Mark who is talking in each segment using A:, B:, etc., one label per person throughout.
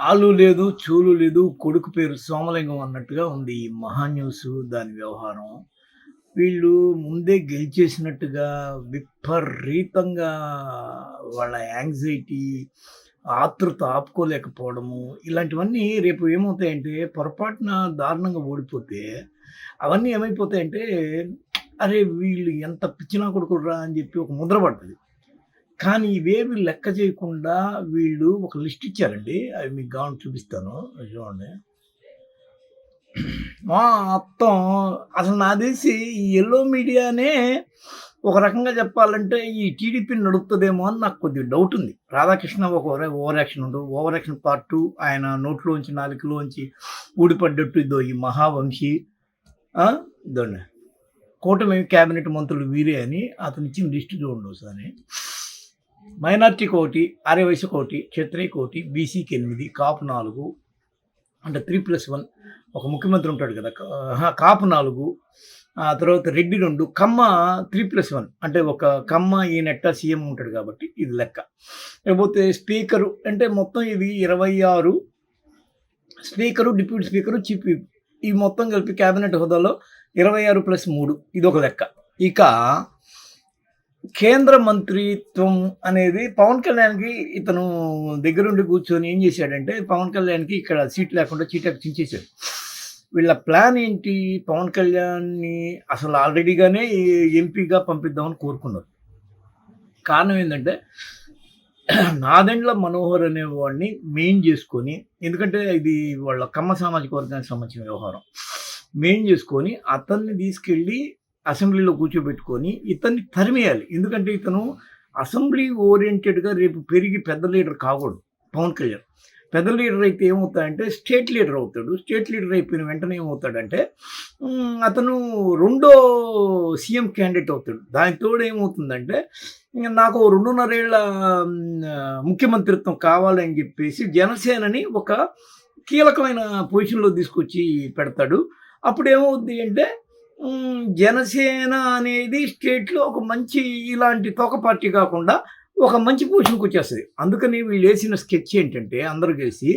A: ఆలు లేదు చూలు లేదు కొడుకు పేరు సోమలింగం అన్నట్టుగా ఉంది ఈ మహా న్యూస్ దాని వ్యవహారం. వీళ్ళు ముందే గెలిచేసినట్టుగా విపరీతంగా వాళ్ళ యాంగ్జైటీ ఆతృత ఆపుకోలేకపోవడము ఇలాంటివన్నీ రేపు ఏమవుతాయంటే పొరపాటున దారుణంగా ఓడిపోతే అవన్నీ ఏమైపోతాయంటే అరే వీళ్ళు ఎంత పిచ్చినా కొడుకురా అని చెప్పి ఒక ముద్ర పడుతుంది కానీ ఇవేవి లెక్క చేయకుండా వీళ్ళు ఒక లిస్ట్ ఇచ్చారండి. అవి మీకు కావాలని చూపిస్తాను. చూడండి. మొత్తం అసలు నా తెలిసి ఈ ఎల్లో మీడియానే ఒక రకంగా చెప్పాలంటే ఈ టీడీపీని నడుపుతుందేమో అని నాకు కొద్దిగా డౌట్ ఉంది. రాధాకృష్ణ ఒక ఓవర్ యాక్షన్ ఉండు ఓవర్ యాక్షన్ పార్ట్ టూ ఆయన నోట్లోంచి నాలుగులోంచి ఊడిపడ్డట్టు ఇదో ఈ మహావంశీ ఆ, ఇదండి. కూటమి క్యాబినెట్ మంత్రులు వీరే అని అతను ఇచ్చిన లిస్టు చూడండి ఒకసారి. మైనార్టీ కోటి ఆర్యవైశ్య కోటి క్షత్రియ కోటి బీసీకి ఎనిమిది కాపు నాలుగు అంటే త్రీ ప్లస్ వన్ ఒక ముఖ్యమంత్రి ఉంటాడు కదా కాపు నాలుగు ఆ తర్వాత రెడ్డి రెండు కమ్మ త్రీ ప్లస్ వన్ అంటే ఒక కమ్మ ఈ నెట్ట సీఎం ఉంటాడు కాబట్టి ఇది లెక్క. లేకపోతే స్పీకరు అంటే మొత్తం ఇది ఇరవై ఆరు స్పీకరు డిప్యూటీ స్పీకరు చీఫ్ ఈ మొత్తం కలిపి క్యాబినెట్ హోదాలో ఇరవై ఆరు ప్లస్ మూడు ఇది ఒక లెక్క. ఇక కేంద్ర మంత్రిత్వం అనేది పవన్ కళ్యాణ్కి ఇతను దగ్గరుండి కూర్చొని ఏం చేశాడంటే పవన్ కళ్యాణ్కి ఇక్కడ సీట్ లేకుండా చీటకు చించేశాడు. వీళ్ళ ప్లాన్ ఏంటి? పవన్ కళ్యాణ్ని అసలు ఆల్రెడీగానే ఎంపీగా పంపిద్దామని కోరుకున్నారు. కారణం ఏంటంటే నాదెండ్ల మనోహర్ అనే వాడిని మెయిన్ చేసుకొని ఎందుకంటే ఇది వాళ్ళ కమ్మ సామాజిక వర్గానికి సంబంధించిన వ్యవహారం. మెయిన్ చేసుకొని అతన్ని తీసుకెళ్ళి అసెంబ్లీలో కూర్చోబెట్టుకొని ఇతన్ని తరిమేయాలి. ఎందుకంటే ఇతను అసెంబ్లీ ఓరియంటెడ్గా రేపు పెరిగి పెద్ద లీడర్ కాకూడదు. పవన్ కళ్యాణ్. పెద్ద లీడర్ అయితే ఏమవుతాడంటే స్టేట్ లీడర్ అవుతాడు. స్టేట్ లీడర్ అయిపోయిన వెంటనే ఏమవుతాడంటే అతను రెండో సీఎం క్యాండిడేట్ అవుతాడు. దానికి తోడు ఏమవుతుందంటే నాకు రెండున్నరేళ్ళ ముఖ్యమంత్రిత్వం కావాలని చెప్పేసి జనసేనని ఒక కీలకమైన పొజిషన్లో తీసుకొచ్చి పెడతాడు. అప్పుడు ఏమవుద్ది అంటే జనసేన అనేది స్టేట్లో ఒక మంచి ఇలాంటి తోక పార్టీ కాకుండా ఒక మంచి పొజిషన్కి వచ్చేస్తుంది. అందుకని వీళ్ళు వేసిన స్కెచ్ ఏంటంటే అందరూ కలిసి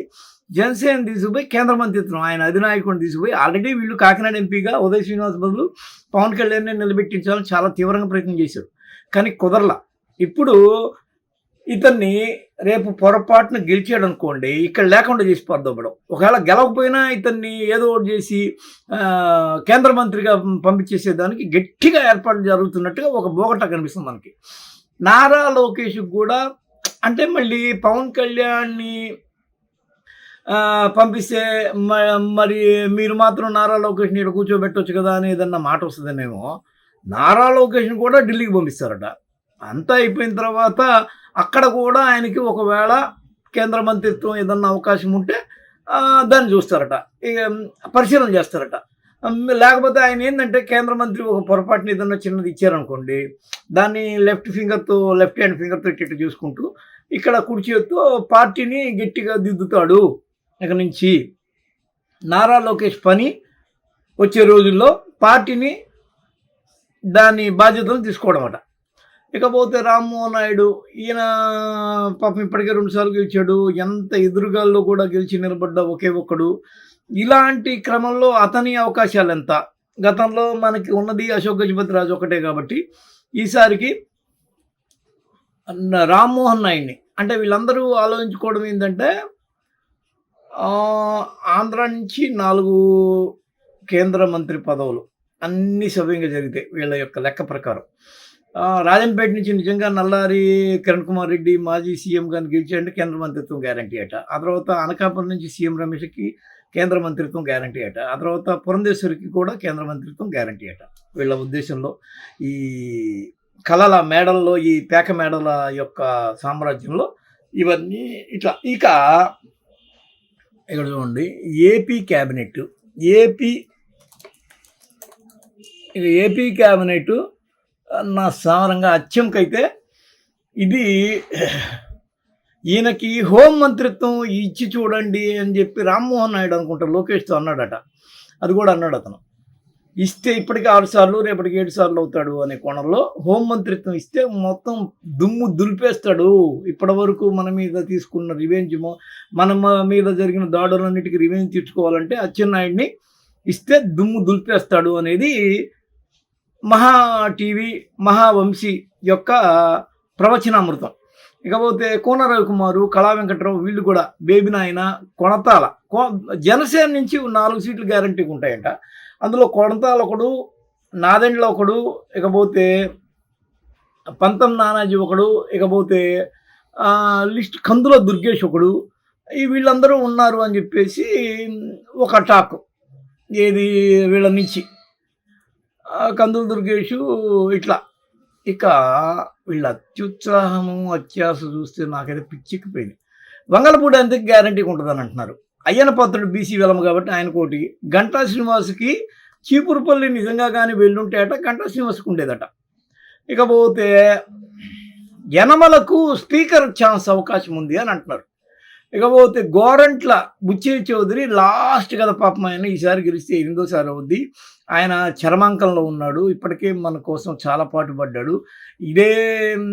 A: జనసేన తీసుకుపోయి కేంద్ర మంత్రిత్వం ఆయన అధినాయకుడిని తీసుకుపోయి ఆల్రెడీ వీళ్ళు కాకినాడ ఎంపీగా ఉదయ్ శ్రీనివాస్ బదులు పవన్ కళ్యాణ్ని నిలబెట్టించాలని చాలా తీవ్రంగా ప్రయత్నం చేశారు. కానీ కుదరలా. ఇప్పుడు ఇతన్ని రేపు పొరపాటున గెలిచాడు అనుకోండి ఇక్కడ లేకుండా చేసి పర్దోపడం ఒకవేళ గెలవకపోయినా ఇతన్ని ఏదో ఒకటి చేసి కేంద్ర మంత్రిగా పంపించేసేదానికి గట్టిగా ఏర్పాటు జరుగుతున్నట్టుగా ఒక బోగట కనిపిస్తుంది మనకి. నారా లోకేష్ కూడా అంటే మళ్ళీ పవన్ కళ్యాణ్ని పంపిస్తే మ- మరి మీరు మాత్రం నారా లోకేష్ని ఇక్కడ కూర్చోబెట్టొచ్చు కదా అని ఏదన్నా మాట వస్తుందనేమో. నారా లోకేష్ని కూడా ఢిల్లీకి పంపిస్తారట. అంతా అయిపోయిన తర్వాత అక్కడ కూడా ఆయనకి ఒకవేళ కేంద్ర మంత్రిత్వం ఏదన్నా అవకాశం ఉంటే దాన్ని చూస్తారట. ఇక పరిశీలన చేస్తారట. లేకపోతే ఆయన ఏంటంటే కేంద్ర మంత్రి ఒక పొరపాటుని ఏదన్నా చిన్నది ఇచ్చారనుకోండి దాన్ని లెఫ్ట్ ఫింగర్తో లెఫ్ట్ హ్యాండ్ ఫింగర్తో ఇట్టు చూసుకుంటూ ఇక్కడ కుడి చేతితో పార్టీని గట్టిగా దిద్దుతాడు. ఇక నుంచి నారా లోకేష్ పని వచ్చే రోజుల్లో పార్టీని దాని బాధ్యతలు తీసుకోవడం అట. ఇకపోతే రామ్మోహన్ నాయుడు ఈయన పాపం ఇప్పటికే రెండుసార్లు గెలిచాడు. ఎంత ఎదురుగాల్లో కూడా గెలిచి నిలబడ్డ ఒకే ఒక్కడు. ఇలాంటి క్రమంలో అతని అవకాశాలు ఎంత? గతంలో మనకి ఉన్నది అశోక్ గజపతి రాజు ఒకటే కాబట్టి ఈసారికి రామ్మోహన్ నాయుడిని. అంటే వీళ్ళందరూ ఆలోచించుకోవడం ఏంటంటే ఆంధ్ర నుంచి నాలుగు కేంద్ర మంత్రి పదవులు అన్ని సవ్యంగా జరిగితే వీళ్ళ యొక్క లెక్క ప్రకారం. రాజంపేట నుంచి నిజంగా నల్లారి కిరణ్ కుమార్ రెడ్డి మాజీ సీఎం గారిని గెలిచారంటే కేంద్ర మంత్రిత్వం గ్యారంటీ అట. ఆ తర్వాత అనకాపురం నుంచి సీఎం రమేష్కి కేంద్ర మంత్రిత్వం గ్యారంటీ అట. ఆ తర్వాత పురంధేశ్వరికి కూడా కేంద్ర మంత్రిత్వం గ్యారంటీ అట. వీళ్ళ ఉద్దేశంలో ఈ కళల మేడల్లో ఈ పేక మేడల యొక్క సామ్రాజ్యంలో ఇవన్నీ ఇట్లా. ఇక ఇక్కడ చూడండి ఏపీ క్యాబినెట్ ఏపీ ఇక ఏపీ క్యాబినెట్ నా సామరంగా అత్యంకైతే ఇది ఈయనకి హోం మంత్రిత్వం ఇచ్చి చూడండి అని చెప్పి రామ్మోహన్ నాయుడు అనుకుంటా లోకేష్తో అన్నాడట. అది కూడా అన్నాడు అతను. ఇస్తే ఇప్పటికి ఆరు సార్లు రేపటికి ఏడు సార్లు అవుతాడు అనే కోణంలో హోం మంత్రిత్వం ఇస్తే మొత్తం దుమ్ము దులిపేస్తాడు. ఇప్పటి వరకు మన మీద తీసుకున్న రివెంజ్ మన మీద జరిగిన దాడులన్నిటికీ రివెంజ్ తీర్చుకోవాలంటే అచ్చెన్నాయుడిని ఇస్తే దుమ్ము దులిపేస్తాడు అనేది మహా టీవీ మహావంశీ యొక్క ప్రవచనామృతం. ఇకపోతే కోనరవి కుమారు కళా వెంకటరావు వీళ్ళు కూడా బేబీ నాయన కొణతాల కో జనసేన నుంచి నాలుగు సీట్లు గ్యారంటీగా ఉంటాయంట. అందులో కొణతాల ఒకడు నాదెండ్ల ఒకడు ఇకపోతే పంతం నానాజీ ఒకడు ఇకపోతే లిస్ట్ కందుల దుర్గేష్ ఒకడు ఈ వీళ్ళందరూ ఉన్నారు అని చెప్పేసి ఒక టాక్. ఏది వీళ్ళ నుంచి. కందుల దుర్గేషు ఇట్లా. ఇక వీళ్ళ అత్యుత్సాహము అత్యాస చూస్తే నాకైతే పిచ్చెక్కిపోయింది. వంగలపూడి అంతే గ్యారంటీగా ఉంటుందని అంటున్నారు. అయ్యన పాత్రుడు బీసీ వెళ్ళము కాబట్టి ఆయన కోటి. గంటా శ్రీనివాస్కి చీపురుపల్లి నిజంగా కానీ వెళ్ళుంటేట గంటా శ్రీనివాస్కి ఉండేదట. ఇకపోతే యనమలకు స్పీకర్ ఛాన్స్ అవకాశం ఉంది అని అంటున్నారు. ఇకపోతే గోరంట్ల బుచ్చే చౌదరి లాస్ట్ కదా పాపం ఆయన ఈసారి గెలిస్తే ఎనిమిదోసారి అవుద్ది. ఆయన చరమాంకంలో ఉన్నాడు. ఇప్పటికే మన కోసం చాలా పాటుపడ్డాడు. ఇదే వేరే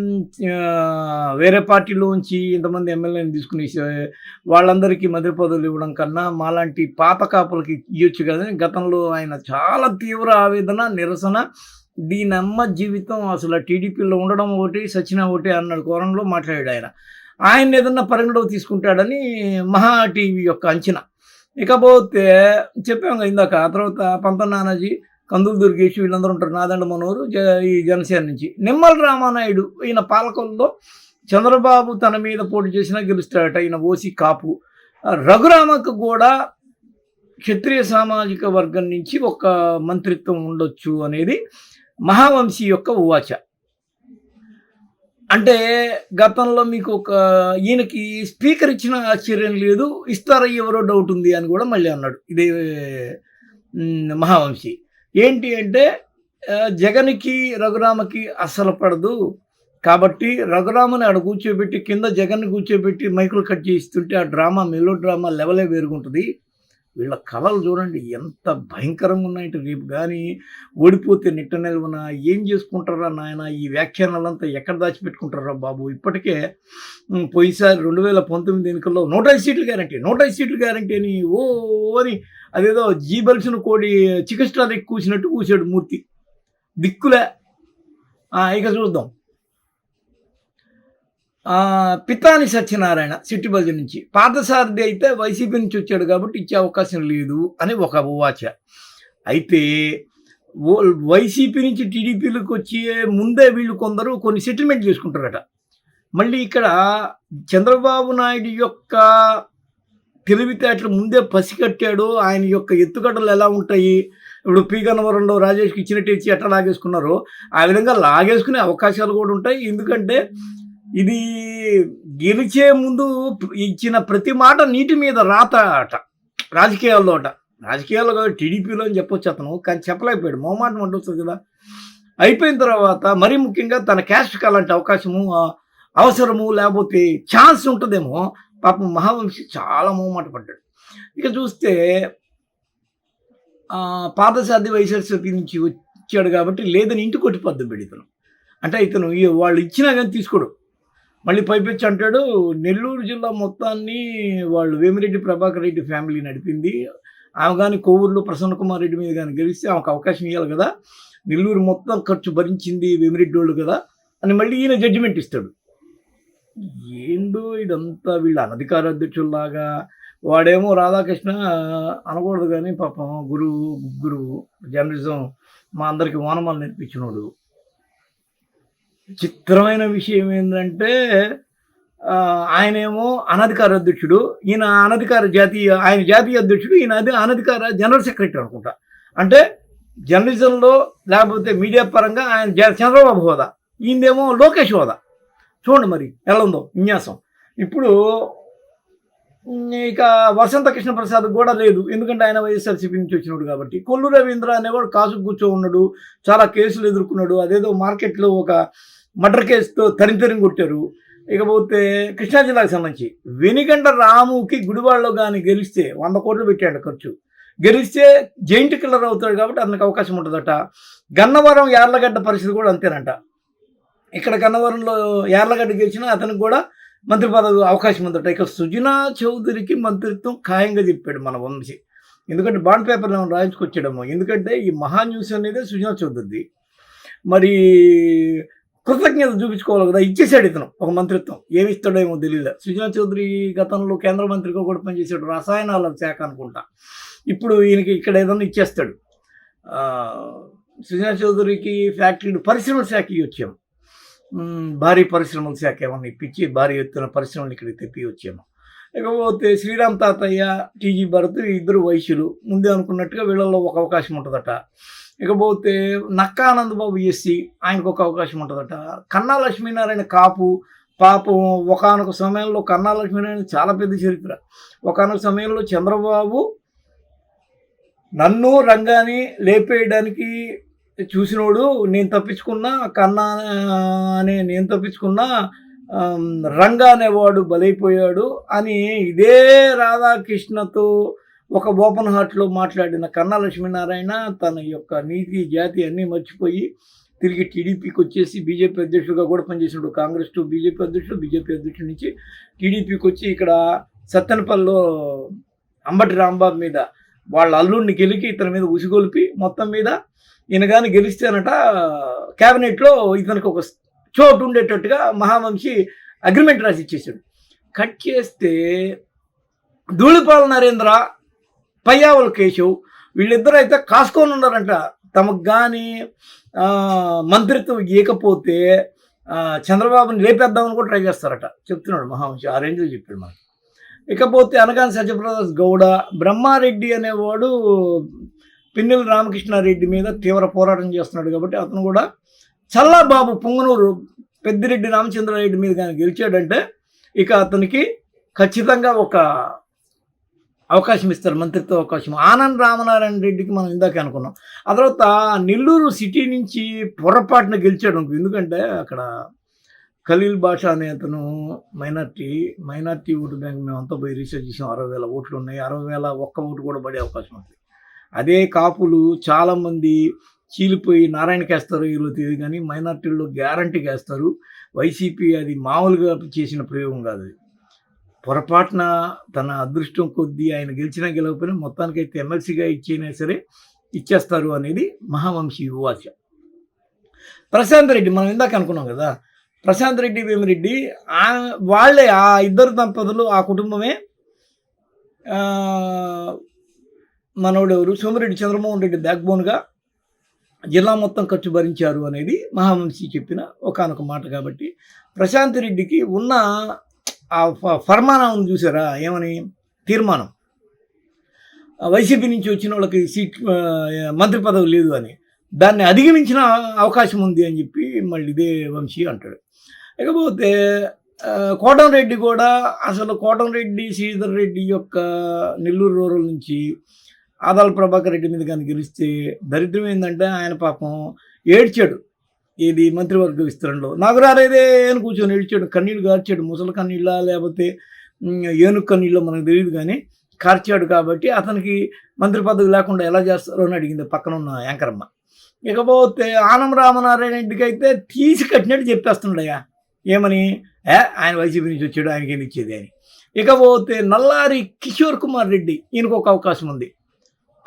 A: పార్టీలో వేరే పార్టీలోంచి ఇంతమంది ఎమ్మెల్యేని తీసుకుని వాళ్ళందరికీ మధ్య పదవులు ఇవ్వడం కన్నా మాలాంటి పాత కాపులకి ఇవ్వచ్చు కదా గతంలో ఆయన చాలా తీవ్ర ఆవేదన నిరసన దీనమ్మ జీవితం అసలు టీడీపీలో ఉండడం ఒకటి సచిన ఒకటి అన్నాడు కోరంలో మాట్లాడాడు ఆయన. ఆయన ఏదన్నా పరిగణలో తీసుకుంటాడని మహా టీవీ యొక్క అంచనా. ఇకపోతే చెప్పాం ఇందాక ఆ తర్వాత పంత నానాజీ కందులు దుర్గేష్ వీళ్ళందరూ ఉంటారు. నాదండ మనోరు జ- ఈ జనసేన నుంచి. నిమ్మల రామానాయుడు ఈయన పాలకుల్లో చంద్రబాబు తన మీద పోటీ చేసినా గెలుస్తాడట. ఈయన ఓసి కాపు. రఘురామకు కూడా క్షత్రియ సామాజిక వర్గం నుంచి ఒక మంత్రిత్వం ఉండొచ్చు అనేది మహావంశీ యొక్క ఉవాచ. అంటే గతంలో మీకు ఒక ఈయనకి స్పీకర్ ఇచ్చిన ఆశ్చర్యం లేదు ఇస్తారా ఎవరో డౌట్ ఉంది అని కూడా మళ్ళీ అన్నాడు. ఇదే మహావంశి. ఏంటి అంటే జగన్కి రఘురామకి అస్సలు పడదు. కాబట్టి రఘురామని ఆడ కూర్చోబెట్టి కింద జగన్ని కూర్చోబెట్టి మైకులు కట్ చేస్తుంటే ఆ డ్రామా మెలో డ్రామా లెవెలే వేరుగుంటుంది. వీళ్ళ కళలు చూడండి ఎంత భయంకరంగా ఉన్నాయంటే రేపు కానీ ఓడిపోతే నిట్ట నిల్వన ఏం చేసుకుంటారా నాయన? ఈ వ్యాఖ్యానాలంతా ఎక్కడ దాచిపెట్టుకుంటారా బాబు? ఇప్పటికే పోయిసారి రెండు వేల పంతొమ్మిది ఎన్నికల్లో నూట ఐదు సీట్లు గ్యారంటీ నూట ఐదు సీట్లు గ్యారంటీ అని ఓ అని అదేదో జీబల్సిన కోడి చికెన్ స్టార్ కూసినట్టు కూసాడు మూర్తి. దిక్కులే. ఇక చూద్దాం. పితాని సత్యనారాయణ సిట్టిబల్జి నుంచి. పార్థసారథి అయితే వైసీపీ నుంచి వచ్చాడు కాబట్టి ఇచ్చే అవకాశం లేదు అని ఒక ఉవాచ అయితే వైసీపీ నుంచి టీడీపీలకు వచ్చే ముందే వీళ్ళు కొందరు కొన్ని సెటిల్మెంట్ చేసుకుంటారట. మళ్ళీ ఇక్కడ చంద్రబాబు నాయుడు యొక్క తెలివితేటలు ముందే పసిగట్టాడు. ఆయన యొక్క ఎత్తుగడలు ఎలా ఉంటాయి? ఇప్పుడు పి. గన్నవరంలో రాజేష్కి ఇచ్చినట్టు ఇచ్చి ఎట్లా లాగేసుకున్నారో ఆ విధంగా లాగేసుకునే అవకాశాలు కూడా ఉంటాయి. ఎందుకంటే ఇది గెలిచే ముందు ఇచ్చిన ప్రతి మాట నీటి మీద రాత అట. రాజకీయాల్లో అట. రాజకీయాల్లో కాదు టీడీపీలో అని చెప్పొచ్చు అతను కానీ చెప్పలేకపోయాడు. మొహమాటం ఉండొచ్చు కదా. అయిపోయిన తర్వాత మరీ ముఖ్యంగా తన క్యాస్ట్కి అలాంటి అవకాశము అవసరము లేకపోతే ఛాన్స్ ఉంటుందేమో. పాపం మహావంశి చాలా మొహమాట పడ్డాడు. ఇక చూస్తే ఆ, పాదసాది నుంచి వచ్చాడు కాబట్టి లేదని ఇంటి కొట్టి పద్దు ఇతను అంటే ఇతను వాళ్ళు ఇచ్చినా కానీ తీసుకోడు. మళ్ళీ పైపెచ్చి అంటాడు నెల్లూరు జిల్లా మొత్తాన్ని వాళ్ళు వేమిరెడ్డి ప్రభాకర్ రెడ్డి ఫ్యామిలీ నడిపింది. ఆమె కానీ కోవూరులో ప్రసన్న కుమార్ రెడ్డి మీద కానీ గెలిస్తే ఆమెకు అవకాశం ఇవ్వాలి కదా. నెల్లూరు మొత్తం ఖర్చు భరించింది వేమిరెడ్డి వాళ్ళు కదా అని మళ్ళీ ఈయన జడ్జిమెంట్ ఇస్తాడు. ఏందో ఇదంతా వీళ్ళ అనధికార అధ్యక్షుల్లాగా వాడేమో రాధాకృష్ణ అనకూడదు కానీ పాపం గురువు గురువు జర్నలిజం మా అందరికి వానమాలు నేర్పించినోడు. చిత్రమైన విషయం ఏంటంటే ఆయనేమో అనధికార అధ్యక్షుడు. ఈయన అనధికార జాతీయ ఆయన జాతీయ అధ్యక్షుడు ఈయన అది అనధికార జనరల్ సెక్రటరీ అనుకుంటా. అంటే జర్నలిజంలో లేకపోతే మీడియా పరంగా ఆయన జ- చంద్రబాబు హోదా. ఈయనదేమో లోకేష్ హోదా. చూడండి మరి ఎలా ఉందో విన్యాసం. ఇప్పుడు ఇక వసంత కృష్ణ ప్రసాద్ కూడా లేదు. ఎందుకంటే ఆయన వైఎస్ఆర్సీపీ నుంచి వచ్చినాడు కాబట్టి. కొల్లు రవీంద్ర అనేవాడు కాసు కూర్చో ఉన్నాడు. చాలా కేసులు ఎదుర్కొన్నాడు. అదేదో మార్కెట్లో ఒక మర్డర్ కేసుతో తరితరిం కొట్టారు. ఇకపోతే కృష్ణా జిల్లాకు సంబంధించి వెనిగంట రాముకి గుడివాడలో కానీ గెలిస్తే వంద కోట్లు పెట్టాడు ఖర్చు. గెలిస్తే జైంట్ కిల్లర్ అవుతాడు కాబట్టి అతనికి అవకాశం ఉంటుందట. గన్నవరం యార్లగడ్డ పరిస్థితి కూడా అంతేనంట. ఇక్కడ గన్నవరంలో యార్లగడ్డ గెలిచినా అతనికి కూడా మంత్రి పదవి అవకాశం ఉందట. ఇక సుజనా చౌదరికి మంత్రిత్వం ఖాయంగా చెప్పాడు మన వంశీ. ఎందుకంటే బాండ్ పేపర్లు ఏమైనా రాయించుకొచ్చాడేమో. ఎందుకంటే ఈ మహా న్యూస్ అనేది సుజనా చౌదరిది. మరి కృతజ్ఞత చూపించుకోవాలి కదా ఇచ్చేసాడు ఇతను ఒక మంత్రిత్వం. ఏమి ఇస్తాడేమో తెలియదు సుజనా చౌదరి గతంలో కేంద్ర మంత్రిగా కూడా పనిచేసాడు రసాయనాల శాఖ అనుకుంటా. ఇప్పుడు ఈయనకి ఇక్కడ ఏదన్నా ఇచ్చేస్తాడు. సుజనా చౌదరికి ఫ్యాక్టరీలు పరిశ్రమల శాఖకి వచ్చాము భారీ పరిశ్రమల శాఖ ఏమన్నా ఇప్పించి భారీ ఎత్తున పరిశ్రమలు ఇక్కడికి తెప్పి వచ్చాము ఇకపోతే శ్రీరామ్ తాతయ్య టీజీ భరత్ ఇద్దరు వైశ్యులు. ముందే అనుకున్నట్టుగా వీళ్ళల్లో ఒక అవకాశం ఉంటుందట. ఇకపోతే నక్కా ఆనందబాబు ఎస్సీ ఆయనకు ఒక అవకాశం ఉంటుందట. కన్నా లక్ష్మీనారాయణ కాపు పాపం ఒకనొక సమయంలో కన్నా లక్ష్మీనారాయణ చాలా పెద్ద చరిత్ర. ఒకనొక సమయంలో చంద్రబాబు నన్ను రంగాని లేపేయడానికి చూసినోడు నేను తప్పించుకున్నా కన్నా అనే నేను తప్పించుకున్నా రంగా అనేవాడు బలైపోయాడు అని ఇదే రాధాకృష్ణతో ఒక ఓపెన్ హార్ట్లో మాట్లాడిన కన్నా లక్ష్మీనారాయణ తన యొక్క నీతి జాతి అన్నీ మర్చిపోయి తిరిగి టీడీపీకి వచ్చేసి బీజేపీ అధ్యక్షుడిగా కూడా పనిచేసాడు కాంగ్రెస్ టు బీజేపీ అధ్యక్షుడు బీజేపీ అధ్యక్షుడి నుంచి టీడీపీకి వచ్చి ఇక్కడ సత్తెనపల్లిలో అంబటి రాంబాబు మీద వాళ్ళ అల్లుడిని గెలికి ఇతని మీద ఉసిగొలిపి మొత్తం మీద ఈయన కానీ గెలిస్తేనట క్యాబినెట్లో ఇతనికి ఒక చోటు ఉండేటట్టుగా మహావంశి అగ్రిమెంట్ రాసి ఇచ్చేసాడు కట్ చేస్తే ధూళిపాల నరేంద్ర పయ్యావుల కేశవ్ వీళ్ళిద్దరూ అయితే కాసుకొని ఉన్నారంట. తమకు కానీ మంత్రిత్వం ఇవ్వకపోతే చంద్రబాబుని లేపేద్దామని కూడా ట్రై చేస్తారట. చెప్తున్నాడు మహావంశి. ఆ రేంజ్లో చెప్పాడు మనకి. ఇకపోతే అనగాని సత్యప్రదాస్ గౌడ బ్రహ్మారెడ్డి అనేవాడు పిన్నెల రామకృష్ణారెడ్డి మీద తీవ్ర పోరాటం చేస్తున్నాడు కాబట్టి అతను కూడా చల్లాబాబు పొంగనూరు పెద్దిరెడ్డి రామచంద్రారెడ్డి మీద కానీ గెలిచాడంటే ఇక అతనికి ఖచ్చితంగా ఒక అవకాశం ఇస్తారు మంత్రిత్వ అవకాశం. ఆనంద్ రామనారాయణ రెడ్డికి మనం ఇందాక అనుకున్నాం. ఆ తర్వాత నెల్లూరు సిటీ నుంచి పొరపాటున గెలిచాడు అనుకో ఎందుకంటే అక్కడ ఖలీల్ బాషా అనే అతను మైనార్టీ మైనార్టీ ఓటు బ్యాంక్ మేము అంతా పోయి రీసెర్చ్ చేసాం. అరవై వేల ఓట్లు ఉన్నాయి. అరవై వేల ఒక్క ఓటు కూడా పడే అవకాశం ఉంది. అదే కాపులు చాలామంది చీలిపోయి నారాయణకి వేస్తారు వీళ్ళు తెలియదు కానీ మైనార్టీల్లో గ్యారంటీ వేస్తారు. వైసీపీ అది మామూలుగా చేసిన ప్రయోగం కాదు పొరపాటున తన అదృష్టం కొద్దీ ఆయన గెలిచినా గెలవకపోయినా మొత్తానికైతే ఎమ్మెల్సీగా ఇచ్చైనా సరే ఇచ్చేస్తారు అనేది మహావంశీ యువాచ ప్రశాంత్ రెడ్డి మనం ఇందాక అనుకున్నాం కదా ప్రశాంత్ రెడ్డి వేమిరెడ్డి వాళ్ళే ఆ ఇద్దరు దంపతులు ఆ కుటుంబమే మనోడెవరు? సోమిరెడ్డి చంద్రమోహన్ రెడ్డి బ్యాక్ బోన్గా జిల్లా మొత్తం ఖర్చు భరించారు అనేది మహావంశీ చెప్పిన ఒకానొక మాట కాబట్టి ప్రశాంత్ రెడ్డికి ఉన్న ఆ ఫ- ఫర్మానా ఉంది చూసారా? ఏమని? తీర్మానం. వైసీపీ నుంచి వచ్చిన వాళ్ళకి సీట్ మంత్రి పదవి లేదు అని. దాన్ని అధిగమించిన అవకాశం ఉంది అని చెప్పి మళ్ళీ ఇదే వంశీ అంటాడు. ఇకపోతే కోటంరెడ్డి కూడా అసలు కోటంరెడ్డి శ్రీధర్ రెడ్డి యొక్క నెల్లూరు రూరల్ నుంచి ఆదాల ప్రభాకర్ రెడ్డి మీద కానీ గెలిస్తే దరిద్రం ఏంటంటే ఆయన పాపం ఏడ్చాడు ఇది మంత్రివర్గ విస్తరణలో. నాకు రాలేదే అని కూర్చొని ఏడ్చాడు కన్నీళ్ళు కార్చాడు ముసలి కన్నీళ్ళ లేకపోతే ఏనుగు కన్నీళ్ళు మనకు తెలియదు కానీ కార్చాడు కాబట్టి అతనికి మంత్రి పదవి లేకుండా ఎలా చేస్తారో అని అడిగింది పక్కన ఉన్న యాంకరమ్మ. ఇకపోతే ఆనం రామనారాయణ రెడ్డికి అయితే తీసి కట్టినట్టు చెప్పేస్తున్నాడయ్యా. ఏమని? ఏ ఆయన వైసీపీ నుంచి వచ్చాడు ఆయనకి ఏమి ఇచ్చేది అని. ఇకపోతే నల్లారి కిషోర్ కుమార్ రెడ్డి ఈయనకు ఒక అవకాశం ఉంది.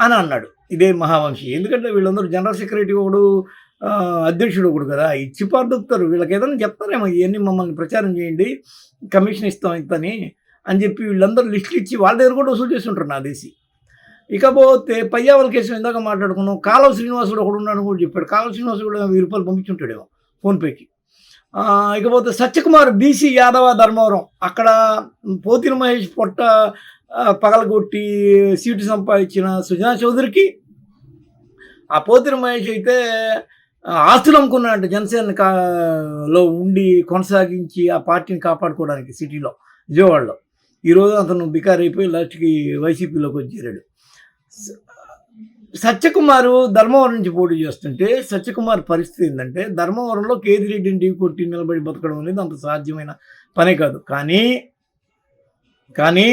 A: అని అన్నాడు. ఇదే మహావంశి. ఎందుకంటే వీళ్ళందరూ జనరల్ సెక్రటరీ ఒకడు అధ్యక్షుడు ఒకడు కదా. ఇచ్చి పడుతారు వీళ్ళకి ఏదైనా చెప్తారేమో ఇవన్నీ మమ్మల్ని ప్రచారం చేయండి కమిషన్ ఇస్తాం ఇంతని అని చెప్పి వీళ్ళందరూ లిస్టులు ఇచ్చి వాళ్ళ దగ్గర కూడా వసూలు చేస్తుంటారు నా దేశి. ఇకపోతే పయ్యావల కేసు ఇందాక మాట్లాడుకున్నాం. కాలువ శ్రీనివాసుడు ఒకడు ఉన్నాడు కూడా చెప్పాడు. కాలువ శ్రీనివాసుడు కూడా వెయ్యి రూపాయలు పంపించుంటాడేమో ఫోన్పేకి. ఇకపోతే సత్యకుమార్ బీసీ యాదవ ధర్మవరం. అక్కడ పోతిన మహేష్ పొట్ట పగలగొట్టి సీటు సంపాదించిన సుజనా చౌదరికి ఆ పోతిరి మహేష్ అయితే ఆస్తులు అమ్ముకున్నాడు జనసేన కా లో ఉండి కొనసాగించి ఆ పార్టీని కాపాడుకోవడానికి సిటీలో విజయవాడలో. ఈరోజు అతను బికార్ అయిపోయి లాస్ట్కి వైసీపీలోకి వచ్చేరాడు. సత్యకుమారు ధర్మవరం నుంచి పోటీ చేస్తుంటే సత్యకుమార్ పరిస్థితి ఏంటంటే ధర్మవరంలో కేదిరెడ్డిని ఢీ కొట్టి నిలబడి బతకడం అనేది అంత సాధ్యమైన పనే కాదు. కానీ కానీ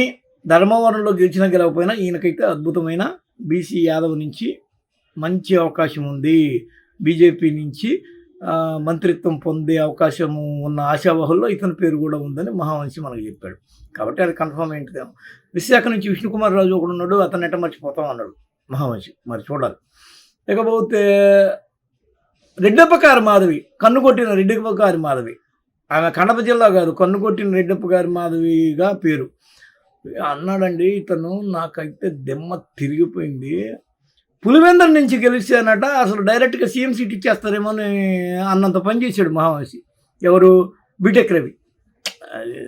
A: ధర్మవరంలో గెలిచినా గెలవకపోయినా ఈయనకైతే అద్భుతమైన బీసీ యాదవ్ నుంచి మంచి అవకాశం ఉంది. బీజేపీ నుంచి మంత్రిత్వం పొందే అవకాశం ఉన్న ఆశావహుల్లో ఇతని పేరు కూడా ఉందని మహావంశి మనకు చెప్పాడు. కాబట్టి అది కన్ఫర్మ్ ఏంటిదేమో విశాఖ నుంచి విష్ణుకుమార్ రాజు ఒకడు ఉన్నాడు అతను ఎట మర్చిపోతాం అన్నాడు మహావంశి. మరి చూడాలి. ఇకపోతే రెడ్డప్పకారి మాధవి కన్ను కొట్టిన రెడ్డప్పకారి మాధవి. ఆమె కడప జిల్లా కాదు కన్ను కొట్టిన రెడ్డప్పగారి మాధవిగా పేరు. అన్నాడండి ఇతను నాకైతే దెమ్మ తిరిగిపోయింది. పులివెందర్ నుంచి గెలిచానట అసలు డైరెక్ట్గా సీఎం సీట్ ఇచ్చేస్తారేమో అని అన్నంత పని చేశాడు మహావాసి. ఎవరు? బీటెక్ రవి. అది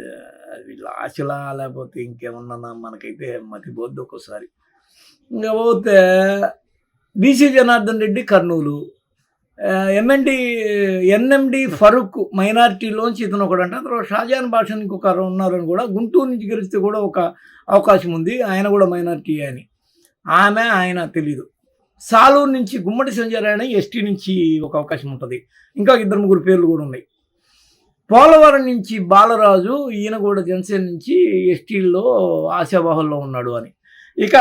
A: అది లేకపోతే ఇంకేమన్నా మనకైతే మతిపోద్దు ఒక్కోసారి. ఇంకా పోతే BC Janardhan Reddy Kurnool. MMD NMD Farooq మైనార్టీలోంచి ఇతను ఒకడు అంటే తర్వాత షాజాన్ భాష ఇంకొక ఉన్నారని కూడా గుంటూరు నుంచి గెలిస్తే కూడా ఒక అవకాశం ఉంది. ఆయన కూడా మైనార్టీ అని. ఆమె ఆయన తెలీదు. సాలూరు నుంచి గుమ్మడి సంజయ్ ఎస్టీ నుంచి ఒక అవకాశం ఉంటుంది. ఇంకా ఇద్దరు ముగ్గురు పేర్లు కూడా ఉన్నాయి. పోలవరం నుంచి బాలరాజు ఈయన కూడా జనసేన నుంచి ఎస్టీల్లో ఆశావాహుల్లో ఉన్నాడు అని. ఇక